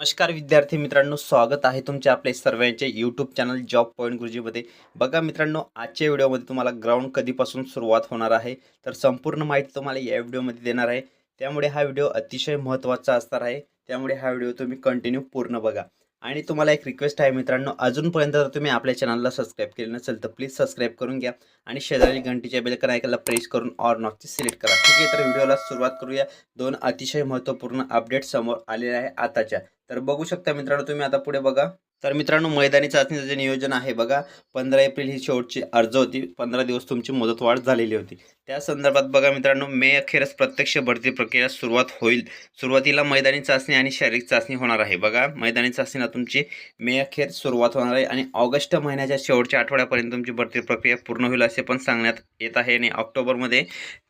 नमस्कार विद्यार्थी मित्रांनो स्वागत आहे तुमच्या आपले सर्वांचे यूट्यूब चॅनल जॉब पॉईंट गुरुजीमध्ये. बघा मित्रांनो आजच्या व्हिडिओमध्ये तुम्हाला ग्राउंड कधीपासून सुरुवात होणार आहे तर संपूर्ण माहिती तुम्हाला या व्हिडिओमध्ये देणार आहे. त्यामुळे हा व्हिडिओ अतिशय महत्त्वाचा असणार आहे. त्यामुळे हा व्हिडिओ तुम्ही कंटिन्यू पूर्ण बघा. आणि तुम्हाला एक रिक्वेस्ट आहे मित्रांनो अजूनपर्यंत जर तुम्ही आपल्या चॅनलला सबस्क्राईब केलं नसेल तर प्लीज सबस्क्राईब करून घ्या आणि शेजारी घंटीच्या बेलकन ऐकायला प्रेस करून ऑर नॉटची सिलेक्ट करा. ठीक आहे तर व्हिडिओला सुरुवात करूया. दोन अतिशय महत्त्वपूर्ण अपडेट समोर आलेले आहे आताच्या. तर बघू शकता मित्रांनो तुम्ही आता पुढे बघा. तर मित्रांनो मैदानी चाचणीचं जे नियोजन आहे बघा पंधरा एप्रिल ही शेवटची अर्ज होती. पंधरा दिवस तुमची मुदतवाढ झालेली होती. त्या संदर्भात बघा मित्रांनो मे अखेरच प्रत्यक्ष भरती प्रक्रिया सुरुवात होईल. सुरुवातीला मैदानी चाचणी आणि शारीरिक चाचणी होणार आहे बघा. मैदानी चाचणीला तुमची मे अखेर सुरुवात होणार आहे आणि ऑगस्ट महिन्याच्या शेवटच्या आठवड्यापर्यंत तुमची भरती प्रक्रिया पूर्ण होईल असे पण सांगण्यात येत आहे आणि ऑक्टोबरमध्ये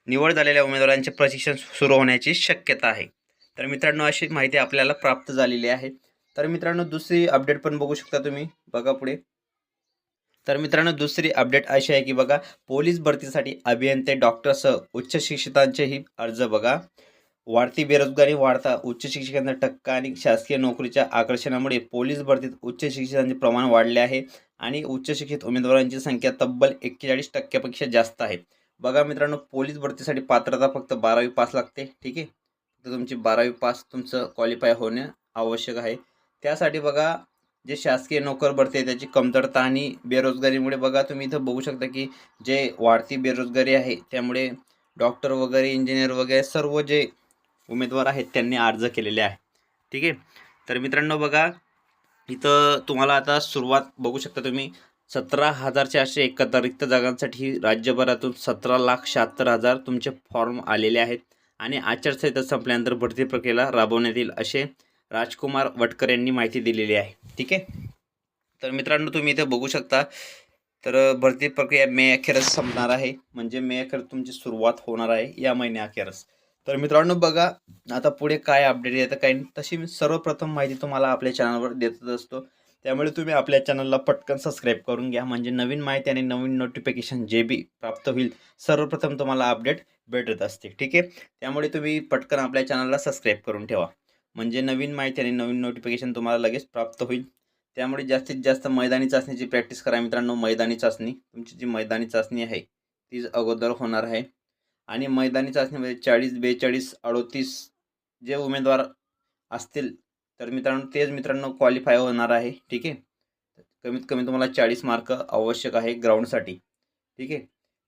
निवड झालेल्या उमेदवारांचे प्रशिक्षण सुरू होण्याची शक्यता आहे. तर मित्रांनो अशी माहिती आपल्याला प्राप्त झालेली आहे. तर मित्रांनो दुसरी अपडेट पण बघू शकता तुम्ही. बघा पुढे. तर मित्रांनो दुसरी अपडेट अशी आहे की बघा पोलीस भरतीसाठी अभियंते डॉक्टरसह उच्च शिक्षितांचेही अर्ज बघा. वाढती बेरोजगारी वाढता उच्च शिक्षकांचा टक्का आणि शासकीय नोकरीच्या आकर्षणामुळे पोलीस भरतीत उच्च शिक्षितांचे प्रमाण वाढले आहे आणि उच्च शिक्षित उमेदवारांची संख्या तब्बल एक्केचाळीस टक्क्यापेक्षा जास्त आहे. बघा मित्रांनो पोलीस भरतीसाठी पात्रता फक्त बारावी पास लागते ठीक आहे? तर तुमची बारावी पास तुमचं क्वालिफाय होणे आवश्यक आहे. त्यासाठी बघा जे शासकीय नोकर भरते त्याची कमतरता आणि बेरोजगारीमुळे बघा तुम्ही इथं बघू शकता की जे वाढती बेरोजगारी आहे त्यामुळे डॉक्टर वगैरे इंजिनियर वगैरे सर्व जे उमेदवार आहेत त्यांनी अर्ज केलेले आहे. ठीक आहे? तर मित्रांनो बघा इथं तुम्हाला आता सुरुवात बघू शकता तुम्ही. सतरा हजार चारशे एकाहत्तर रिक्त जागांसाठी राज्यभरातून सतरा लाख शहात्तर हजार तुमचे फॉर्म आलेले आहेत. आणि आचारसंहिता संपल्यानंतर भरती प्रक्रियेला राबवण्यात येईल असे राजकुमार वटकर यांनी माहिती दिलेली आहे. ठीक आहे? तर मित्रांनो तुम्ही इथे बघू शकता तर भरती प्रक्रिया मे अखेरच संपणार आहे. म्हणजे मे अखेर तुमची सुरुवात होणार आहे या महिन्या अखेरच तर मित्रांनो बघा आता पुढे काय अपडेट येतं काही नाही. तशी मी सर्वप्रथम माहिती तुम्हाला आपल्या चॅनलवर देतच असतो. त्यामुळे तुम्ही आपल्या चॅनलला पटकन सबस्क्राईब करून घ्या. म्हणजे नवीन माहिती आणि नवीन नोटिफिकेशन जे बी प्राप्त होईल सर्वप्रथम तुम्हाला अपडेट भेटत असते ठीक आहे? त्यामुळे तुम्ही पटकन आपल्या चॅनलला सबस्क्राईब करून ठेवा. म्हणजे नवीन माहिती आणि नवीन नोटिफिकेशन तुम्हाला लगेच प्राप्त होईल. त्यामुळे जास्तीत जास्त मैदानी चाचणीची प्रॅक्टिस करा मित्रांनो. मैदानी चाचणी. तुमची जी मैदानी चाचणी आहे तीच अगोदर होणार आहे. आणि मैदानी चाचणीमध्ये चाळीस बेचाळीस अडोतीस जे उमेदवार असतील तर मित्रांनो तेच मित्रांनो क्वालिफाय होणार आहे ठीक आहे? कमीत कमी तुम्हाला चाळीस मार्क आवश्यक आहे ग्राउंडसाठी ठीक आहे?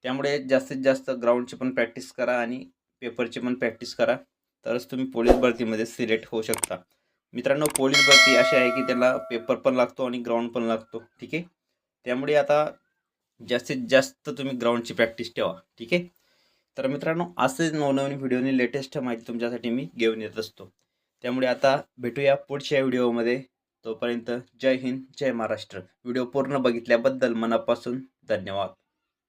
त्यामुळे जास्तीत जास्त ग्राउंडची पण प्रॅक्टिस करा आणि पेपरची पण प्रॅक्टिस करा. तरच तुम्ही पोलीस भरतीमध्ये सिलेक्ट होऊ शकता. मित्रांनो पोलीस भरती अशी आहे की त्याला पेपर पण लागतो आणि ग्राउंड पण लागतो ठीक आहे? त्यामुळे आता जास्तीत जास्त तुम्ही ग्राउंडची प्रॅक्टिस ठेवा ठीक आहे? तर मित्रांनो असेच नवनवीन व्हिडिओनी लेटेस्ट माहिती तुमच्यासाठी मी घेऊन येत असतो. त्यामुळे आता भेटूया पुढच्या व्हिडिओमध्ये. तोपर्यंत जय हिंद जय महाराष्ट्र. व्हिडिओ पूर्ण बघितल्याबद्दल मनापासून धन्यवाद.